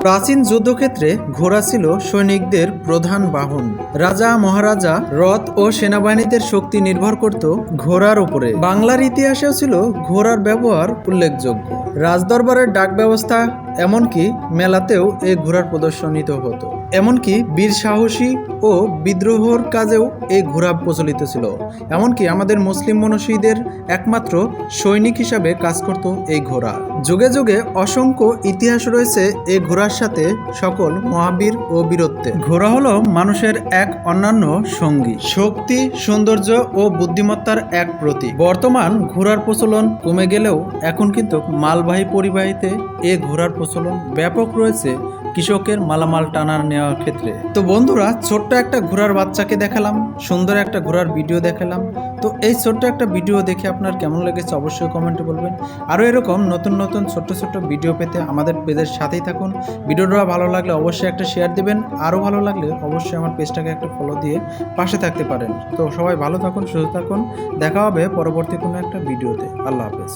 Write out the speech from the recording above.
প্রাচীন যুদ্ধক্ষেত্রে ঘোড়া ছিল সৈনিকদের প্রধান বাহন। রাজা, মহারাজা, রথ ও সেনাবাহিনীদের শক্তি নির্ভর করত ঘোড়ার উপরে। বাংলার ইতিহাসেও ছিল ঘোড়ার ব্যবহার উল্লেখযোগ্য। রাজদরবারের ডাক ব্যবস্থা এমনকি মেলাতেও এই ঘোড়ার প্রদর্শনিত হতো। এমনকি বীর সাহসী ও বিদ্রোহর কাজেও এই ঘোড়া প্রচলিত ছিল। এমনকি আমাদের মুসলিম মনীষীদের একমাত্র সৈনিক হিসাবে কাজ করত এই ঘোড়া। যুগে যুগে অসংখ্য ইতিহাস রয়েছে এই ঘোড়ার সাথে সকল মহাবীর ও বীরত্বে ঘোড়া হলো মানুষের এক অন্যান্য সঙ্গী। শক্তি, সৌন্দর্য ও বুদ্ধিমত্তার এক প্রতীক। বর্তমান ঘোড়ার প্রচলন কমে গেলেও এখন কিন্তু মালবাহী পরিবাহীতে এ ঘোড়ার প্রচলন ব্যাপক রয়েছে কৃষকের মালামাল টানার নেওয়ার ক্ষেত্রে। তো বন্ধুরা, ছোট্ট একটা ঘোড়ার বাচ্চাকে দেখালাম, সুন্দর একটা ঘোড়ার ভিডিও দেখালাম। তো এই ছোট্ট একটা ভিডিও দেখে আপনার কেমন লেগেছে অবশ্যই কমেন্টে বলবেন। আরও এরকম নতুন নতুন ছোট্ট ছোট্ট ভিডিও পেতে আমাদের পেজের সাথেই থাকুন। ভিডিওটা ভালো লাগলে অবশ্যই একটা শেয়ার দিবেন, আরও ভালো লাগলে অবশ্যই আমার পেজটাকে একটা ফলো দিয়ে পাশে থাকতে পারেন। তো সবাই ভালো থাকুন, সুস্থ থাকুন, দেখা হবে পরবর্তী কোনো একটা ভিডিওতে। আল্লাহ হাফেজ।